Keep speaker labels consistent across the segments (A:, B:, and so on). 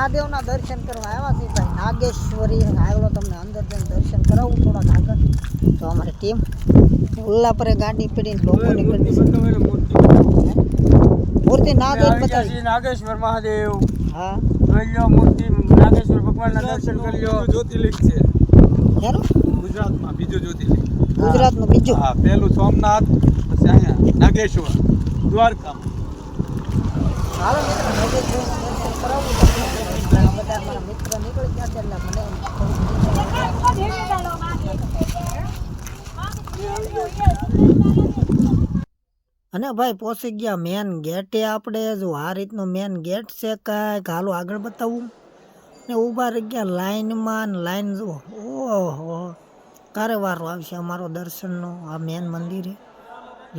A: મહાદેવના દર્શન કરવા આવ્યા છે ભાઈ. નાગેશ્વરી આવેલો તમને અંદર જઈને દર્શન કરાવું થોડાક આગળ. તો અમારી ટીમ ઉલ્લા પરે ગાડી પડીને લોકો પડી મૂર્તિ નાગેશ બતાવી
B: નાગેશ્વર મહાદેવ.
A: હા.
B: જોઈ મૂર્તિ નાગેશ્વર ભગવાનના દર્શન કરી લો
C: જ્યોતિર્લિંગ છે. ગુજરાતમાં બીજું જ્યોતિર્લિંગ.
A: ગુજરાતનું બીજું?
C: હા પહેલું સોમનાથ પછી અહીંયા નાગેશ્વર દ્વારકા.
A: હાલો મિત્રો નાગેશ્વર દર્શન કરાવું. નીકળી ગયા છે એટલે અને ભાઈ પહોંચી ગયા મેન ગેટે આપણે. જો આ રીતનો મેન ગેટ છે કાંઈક, હાલો આગળ બતાવું. ને ઊભા રહી ગયા લાઈનમાં ને લાઈન જુઓ. ઓહો કારે વારો આવશે અમારો દર્શનનો, આ મેન મંદિરે.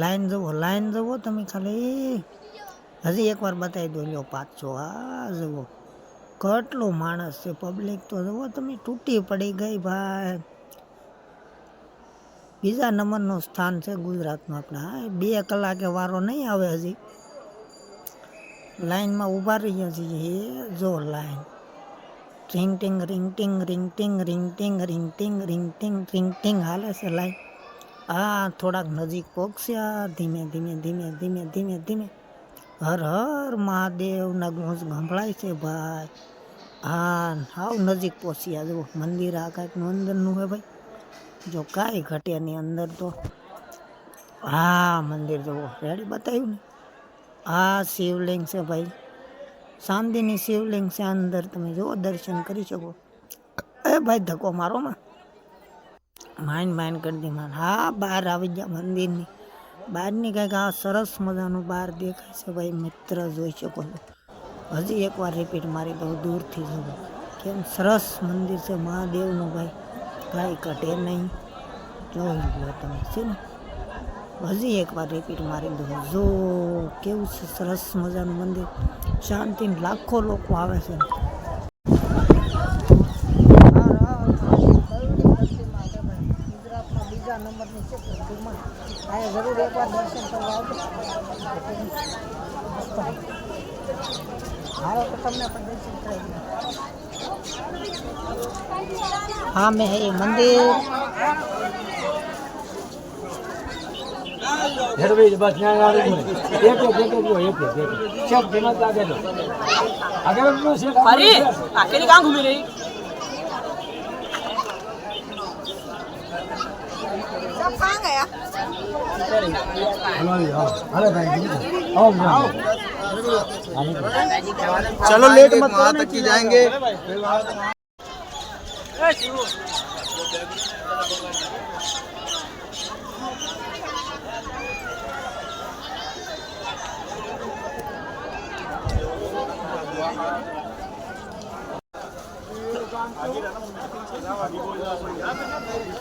A: લાઈન જુઓ લાઈન જુઓ તમે ખાલી. હજી એકવાર બતાવી દો લ્યો પાછો. આ જુઓ. કેટલો માણસ છે પબ્લિક તો જુઓ તમે, તૂટી પડી ગઈ ભાઈ. બીજા નંબરનું સ્થાન છે ગુજરાતમાં આપણે. હા, બે કલાકે વારો નહીં આવે હજી. લાઈનમાં ઊભા રહ્યા છીએ જો line. Ring ting ring ting ring ting ring ting હાલે છે લાઈન. હા થોડાક નજીક પહોંચ્યા ધીમે ધીમે ધીમે ધીમે ધીમે ધીમે. હર હર મહાદેવના ગુંજ ગંભળાય છે ભાઈ. હા, હાવ નજીક પહોંચ્યા જુઓ, મંદિર આ કાંઈકનું અંદરનું હોય ભાઈ. જો કાંઈ ઘટે નહીં અંદર તો. હા, મંદિર જુઓ, રેડી બતાવ્યું ને. આ શિવલિંગ છે ભાઈ. ચાંદીની શિવલિંગ છે અંદર, તમે જુઓ, દર્શન કરી શકો. એ ભાઈ ધક્કો મારો માં. માઇન્ડ માઇન્ડ કરી દી માન. હા, બહાર આવી ગયા મંદિરની. બહારની કાંઈક આ સરસ મજાનું બહાર દેખાય છે ભાઈ, મિત્ર જોઈ શકો છો. હજી એકવાર રિપીટ મારી દઉં દૂરથી જવું કેમ સરસ મંદિર છે, મહાદેવનું ભાઈ. કાંઈ કટે નહીં. જોઈ લો તમે, છે ને? હજી એકવાર રિપીટ મારી દઉં. જો, કેવું છે સરસ મજાનું મંદિર. શાંતિ લાખો લોકો આવે છે ગુજરાતમાં બીજા નંબરની છે મંદિરમાં આ જરૂર એકવાર દર્શન કરવા આવજો હાલો તો તમને પણ દર્શન કરાવી દઉં. હા મેં એ મંદિર
B: હેડવી બસ ન્યા આવી ગયું. એક એક એક એક જો, એક એક એક એક. શેક જેમાં જ આગળ જો. આગળ જ જો, શેક આગળ જ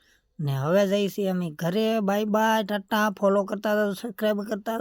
A: ને હવે જઈશી અમે ઘરે. બાય બાય ટાટા ફોલો કરતા સબસ્ક્રાઈબ કરતા